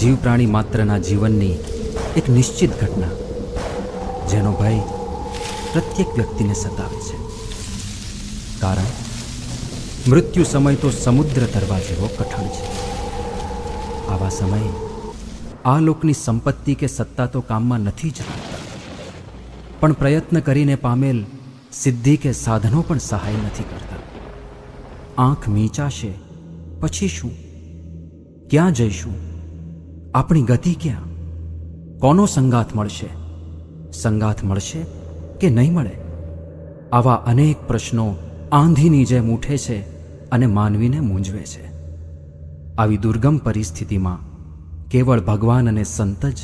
જીવ પ્રાણી માત્રના જીવનની એક નિશ્ચિત ઘટના, જેનો ભય પ્રત્યેક વ્યક્તિને સતાવે છે. કારણ, મૃત્યુ સમય તો સમુદ્ર તરવા જેવો કઠણ છે. આવા સમયે આ લોકની સંપત્તિ કે સત્તા તો કામમાં નથી જ પણ પ્રયત્ન કરીને પામેલ સિદ્ધિ કે સાધનો પણ સહાય નથી કરતા. આંખ મીચાશે, પછી શું? ક્યાં જઈશું? આપણી ગતિ ક્યાં? કોનો સંગાથ મળશે? સંગાથ મળશે કે નહીં મળે? આવા અનેક પ્રશ્નો આંધીની જેમ ઉઠે છે અને માનવીને મૂંઝવે છે. આવી દુર્ગમ પરિસ્થિતિમાં કેવળ ભગવાન અને સંત જ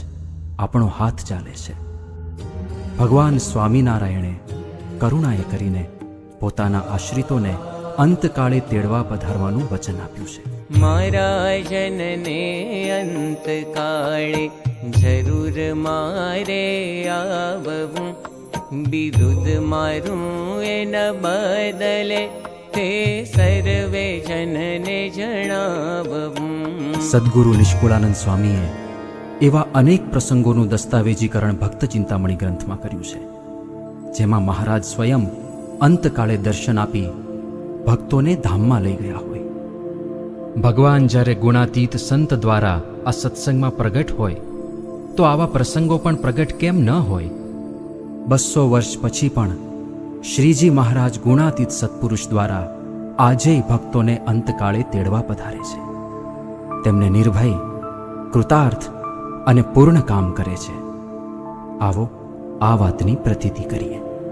આપણો હાથ ચાલે છે. ભગવાન સ્વામિનારાયણે કરુણાએ કરીને પોતાના આશ્રિતોને અંતકાળે તેડવા પધારવાનું વચન આપ્યું છે. મારા જનને અંતકાળે જરૂર મારે આવવું. બિરુદ મારું એના બદલે તે સર્વે જનને જણાવવું. સદગુરુ નિષ્કુળાનંદ સ્વામીએ એવા અનેક પ્રસંગોનું દસ્તાવેજીકરણ ભક્ત ચિંતામણી ગ્રંથમાં કર્યું છે, જેમાં મહારાજ સ્વયં અંતકાળે દર્શન આપી ભક્તોને ધામમાં લઈ ગયા હોય. ભગવાન જ્યારે ગુણાતીત સંત દ્વારા આ સત્સંગમાં પ્રગટ હોય, તો આવા પ્રસંગો પણ પ્રગટ કેમ ન હોય? બસો વર્ષ પછી પણ શ્રીજી મહારાજ ગુણાતીત સત્પુરુષ દ્વારા આજેય ભક્તોને અંતકાળે તેડવા પધારે છે. તેમને નિર્ભય, કૃતાર્થ અને પૂર્ણ કામ કરે છે. આવો આ વાતની પ્રતીતિ કરીએ.